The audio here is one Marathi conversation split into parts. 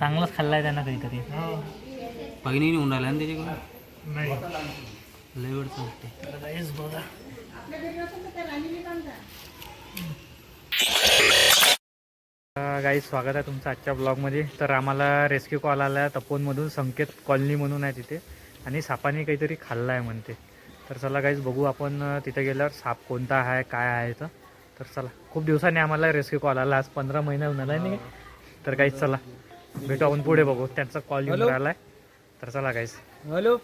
चांगलाच खाल्लाय त्यांना काहीतरी पहिली नाही राहिला ना त्याच्याकडे नाही. लय वेळ चालते. काहीच बघा. गाई स्वागत आहे तुमचं आजच्या ब्लॉगमध्ये तर आम्हाला रेस्क्यू कॉल आला आहे तपोनमधून संकेत कॉलनी म्हणून आहे तिथे. आणि सापाने काहीतरी खाल्लं आहे म्हणते. तर चला गाईज बघू आपण अं, तिथे गेल्यावर साप कोणता आहे काय आहे तर तर चला खूप दिवसांनी आम्हाला रेस्क्यू कॉल आला. आज पंधरा महिना होऊन आला नाही. तर काहीच चला. भेटू आपण पुढे बघू. त्यांचा कॉल येऊन Hello. राहिला आहे तर चला गाईज हॅलो.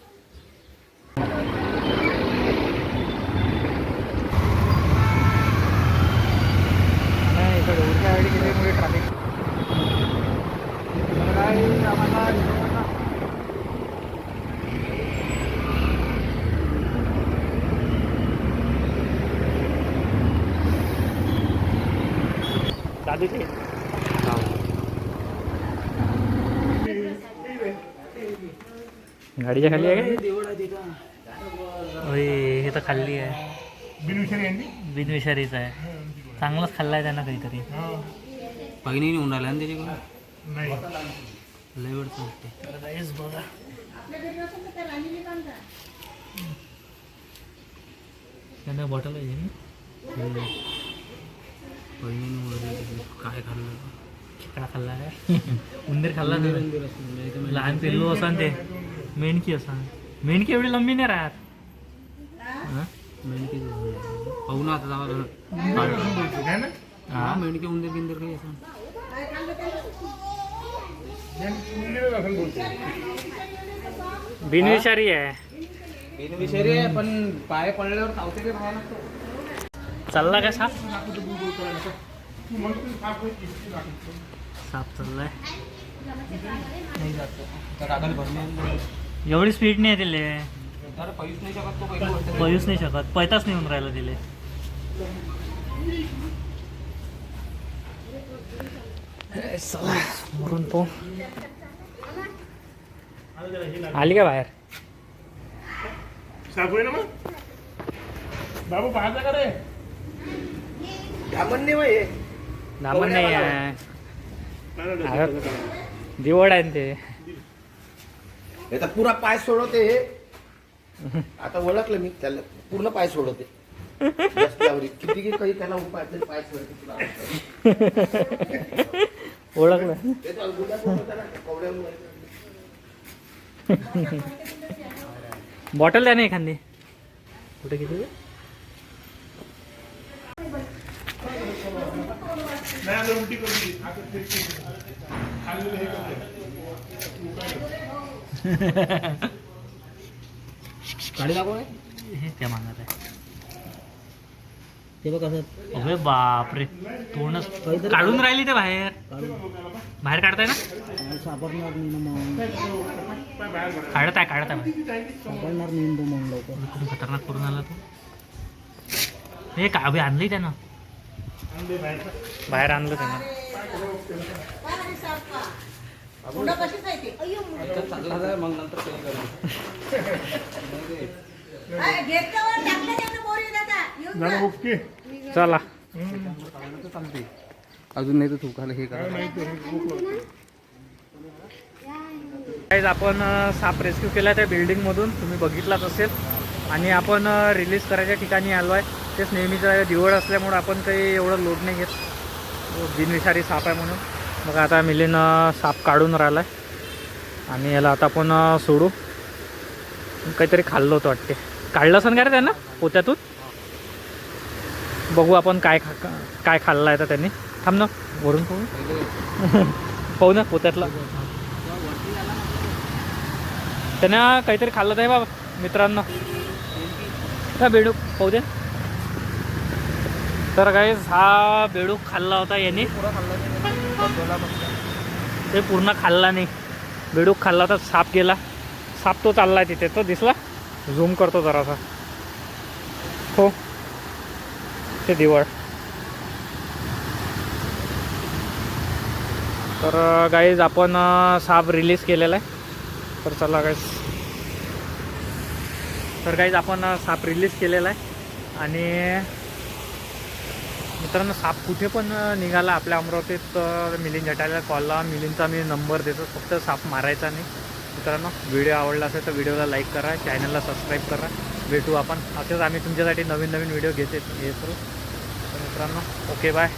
दादूचे गाडीच्या खाली आहे होय हे तर खाल्ली आहे. बिनविषारीच आहे चांगलाच खाल्लाय त्यांना काहीतरी पहिली नाही राहिला ना त्याच्याकडे लय बघा. त्यांना बॉटल आहे पहिली नाही राहिली काय खाल्लं? खेकडा खाल्ला काय उंदीर खाल्ला नाही लहान पिल्लू असा ते मेंढकी असा मेंढकी एवढी लंबी नाही राहत? मेंढके पाहू ना आता जावा हा? मेंढके उंदीर बिंदीर काही असं. बिनविषारी आहे. बिनविषारी आहे पण पाय पडल्यावर चावते चालला का साप? चाललाय. एवढी स्पीड नाही आहे तिले. अरे पैस नाही शकत पैताच नाही येऊन राहिला तिले. चला समोरून तो आली का बाहेर? सापळे ना मग? बाबू पाहता का रे? दामन नाही आहे दिवड आहे ना ते पुरा पाय सोडवते हे आता ओळखलं मी त्याला पूर्ण पाय सोडवते किती की काही त्याला उपाय पाय सोडते तुला ओळखलं. बॉटल द्या ना एखादी कुठे किती नाही आता उलटी करते आता ते- ते- खाल्लेलं हे करते दाखव. हे त्या मागत आहे. ते बघ कसं अबे बापरे. तोंडच काढून राहिली ते बाहेर. बाहेर काढताय ना? सापडणार नाही ना मग. काढत आहे काढत आहे. सापडणार नाही खतरनाक करून आला तो? हे का अभि आणलंय त्यानं. बाहेर आणलं त्यानं. मग नंतर ते चला. अजून नाही तर थुकाला हे करा. Guys, आपण साप रेस्क्यू केला त्या बिल्डिंगमधून तुम्ही बघितलाच असेल. आणि आपण रिलीज करायच्या ठिकाणी आलो आहे तेच नेहमीचं दिवड असल्यामुळं आपण काही एवढं लोड नाही घेत. बिनविषारी साप आहे म्हणून. मग आता मिलीन साप काढून राहिला आहे आणि याला आता आपण सोडू. काहीतरी खाल्लं होतं वाटते. काढलं असं का रे त्यांना? पोत्यातून? बघू आपण काय खा काय खाल्लं आहे तर त्यांनी. थांब ना वरून पाहू. पाहू ना पोत्यातला. त्यांना काहीतरी खाल्लं आहे बाबा मित्रांनो. का बेडूक पाहू दे. तर काय हा बेडूक खाल्ला होता याने. ते पूर्ण खाल्ला नाही. बेडूक खाल्ला तर साप गेला. साप तो चालला तिथे. तो दिसला? झूम करतो जरासा. हो. ते दिवळ. तर गाईज आपण साप रिलीज केलेला आहे. तर चला गाईज तर गाईज आपण साप रिलीज केलेला आहे. आणि मित्रांनो साप कुठे पण निघाला आपल्या अमरावतीत तर मिलिंद झटायला कॉल लावा. मिलिंदचा मी नंबर देतो. फक्त साप मारायचा नाही. मित्रांनो व्हिडिओ आवडला असेल तर व्हिडिओला लाईक करा. चॅनलला सबस्क्राईब करा. भेटू आपण. असेच आम्ही तुमच्यासाठी नवीन नवीन व्हिडिओ घेते येतो तर मित्रांनो ओके बाय